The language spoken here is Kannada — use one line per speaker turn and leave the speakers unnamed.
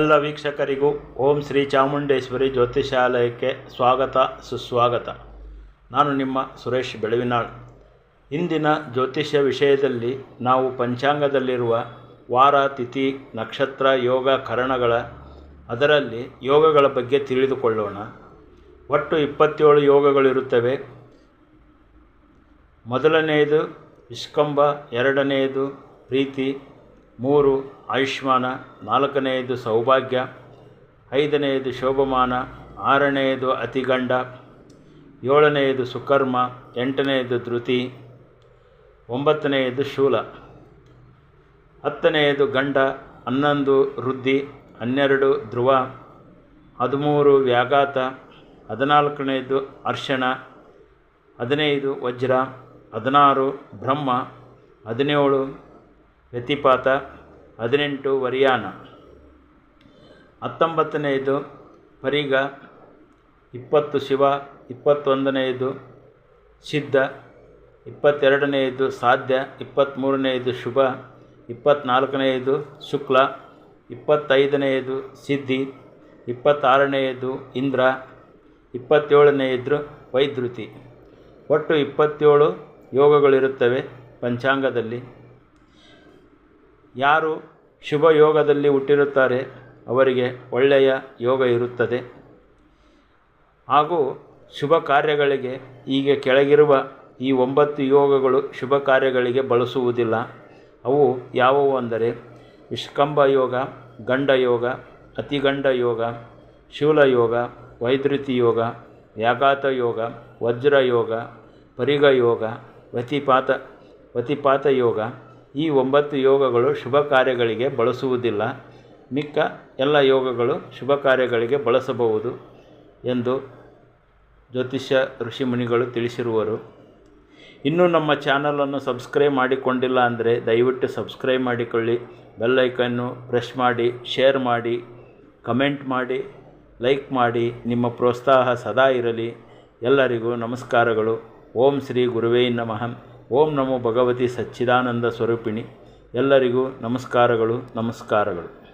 ಎಲ್ಲ ವೀಕ್ಷಕರಿಗೂ ಓಂ ಶ್ರೀ ಚಾಮುಂಡೇಶ್ವರಿ ಜ್ಯೋತಿಷಾಲಯಕ್ಕೆ ಸ್ವಾಗತ, ಸುಸ್ವಾಗತ. ನಾನು ನಿಮ್ಮ ಸುರೇಶ್ ಬೆಳವಿನಾಳ್. ಇಂದಿನ ಜ್ಯೋತಿಷ್ಯ ವಿಷಯದಲ್ಲಿ ನಾವು ಪಂಚಾಂಗದಲ್ಲಿರುವ ವಾರ, ತಿಥಿ, ನಕ್ಷತ್ರ, ಯೋಗ ಕರಣಗಳ, ಅದರಲ್ಲಿ ಯೋಗಗಳ ಬಗ್ಗೆ ತಿಳಿದುಕೊಳ್ಳೋಣ. ಒಟ್ಟು ಇಪ್ಪತ್ತೇಳು ಯೋಗಗಳಿರುತ್ತವೆ. ಮೊದಲನೆಯದು ವಿಷ್ಕಂಭ ಎರಡನೆಯದು ಪ್ರೀತಿ, ಮೂರು ಆಯುಷ್ಮಾನ, ನಾಲ್ಕನೆಯದು ಸೌಭಾಗ್ಯ, ಐದನೆಯದು ಶೋಭಮಾನ, ಆರನೆಯದು ಅತಿಗಂಡ, ಏಳನೆಯದು ಸುಕರ್ಮ, ಎಂಟನೆಯದು ಧೃತಿ, ಒಂಬತ್ತನೆಯದು ಶೂಲ, ಹತ್ತನೆಯದು ಗಂಡ, ಹನ್ನೊಂದು ವೃದ್ಧಿ, ಹನ್ನೆರಡು ಧ್ರುವ, ಹದಿಮೂರು ವ್ಯಾಘಾತ, ಹದಿನಾಲ್ಕನೆಯದು ಅರ್ಷಣ ಹದಿನೈದು ವಜ್ರ, ಹದಿನಾರು ಬ್ರಹ್ಮ, ಹದಿನೇಳು ವ್ಯತಿಪಾತ ಹದಿನೆಂಟು ವರಿಯಾನ. ಹತ್ತೊಂಬತ್ತನೆಯದು ಪರಿಗ, ಇಪ್ಪತ್ತು ಶಿವ, ಇಪ್ಪತ್ತೊಂದನೆಯದು ಸಿದ್ಧ, ಇಪ್ಪತ್ತೆರಡನೆಯದು ಸಾಧ್ಯ ಇಪ್ಪತ್ತ್ಮೂರನೆಯದು ಶುಭ ಇಪ್ಪತ್ತ್ನಾಲ್ಕನೆಯದು ಶುಕ್ಲ, ಇಪ್ಪತ್ತೈದನೆಯದು ಸಿದ್ಧಿ, ಇಪ್ಪತ್ತಾರನೆಯದು ಇಂದ್ರ, ಇಪ್ಪತ್ತೇಳನೆಯದು ವೈದ್ರುತಿ. ಒಟ್ಟು ಇಪ್ಪತ್ತೇಳು ಯೋಗಗಳಿರುತ್ತವೆ ಪಂಚಾಂಗದಲ್ಲಿ. ಯಾರು ಶುಭ ಯೋಗದಲ್ಲಿ ಹುಟ್ಟಿರುತ್ತಾರೆ ಅವರಿಗೆ ಒಳ್ಳೆಯ ಯೋಗ ಇರುತ್ತದೆ. ಹಾಗೂ ಶುಭ ಕಾರ್ಯಗಳಿಗೆ ಈಗ ಕೆಳಗಿರುವ ಈ ಒಂಬತ್ತು ಯೋಗಗಳು ಶುಭ ಕಾರ್ಯಗಳಿಗೆ ಬಳಸುವುದಿಲ್ಲ. ಅವು ಯಾವುವು ಅಂದರೆ ವಿಷ್ಕಂಬ ಯೋಗ, ಗಂಡ ಯೋಗ, ಅತಿಗಂಡ ಯೋಗ, ಶೂಲ ಯೋಗ ವೈದ್ಯುತಿ ಯೋಗ, ವ್ಯಾಘಾತ ಯೋಗ, ವಜ್ರ ಯೋಗ ಪರಿಗ ಯೋಗ, ವತಿಪಾತ ವತಿಪಾತ ಯೋಗ ಈ ಒಂಬತ್ತು ಯೋಗಗಳು ಶುಭ ಕಾರ್ಯಗಳಿಗೆ ಬಳಸುವುದಿಲ್ಲ. ಮಿಕ್ಕ ಎಲ್ಲ ಯೋಗಗಳು ಶುಭ ಕಾರ್ಯಗಳಿಗೆ ಬಳಸಬಹುದು ಎಂದು ಜ್ಯೋತಿಷ್ಯ ಋಷಿಮುನಿಗಳು ತಿಳಿಸಿರುವರು. ಇನ್ನೂ ನಮ್ಮ ಚಾನಲನ್ನು ಸಬ್ಸ್ಕ್ರೈಬ್ ಮಾಡಿಕೊಂಡಿಲ್ಲ ಅಂದರೆ ದಯವಿಟ್ಟು ಸಬ್ಸ್ಕ್ರೈಬ್ ಮಾಡಿಕೊಳ್ಳಿ ಬೆಲ್ಲೈಕನ್ನು ಪ್ರೆಸ್ ಮಾಡಿ, ಶೇರ್ ಮಾಡಿ, ಕಮೆಂಟ್ ಮಾಡಿ, ಲೈಕ್ ಮಾಡಿ, ನಿಮ್ಮ ಪ್ರೋತ್ಸಾಹ ಸದಾ ಇರಲಿ. ಎಲ್ಲರಿಗೂ ನಮಸ್ಕಾರಗಳು. ಓಂ ಶ್ರೀ ಗುರುವೇ ನಮಃ. ಓಂ ನಮೋ ಭಗವತಿ ಸಚ್ಚಿದಾನಂದ ಸ್ವರೂಪಿಣಿ. ಎಲ್ಲರಿಗೂ ನಮಸ್ಕಾರಗಳು ನಮಸ್ಕಾರಗಳು.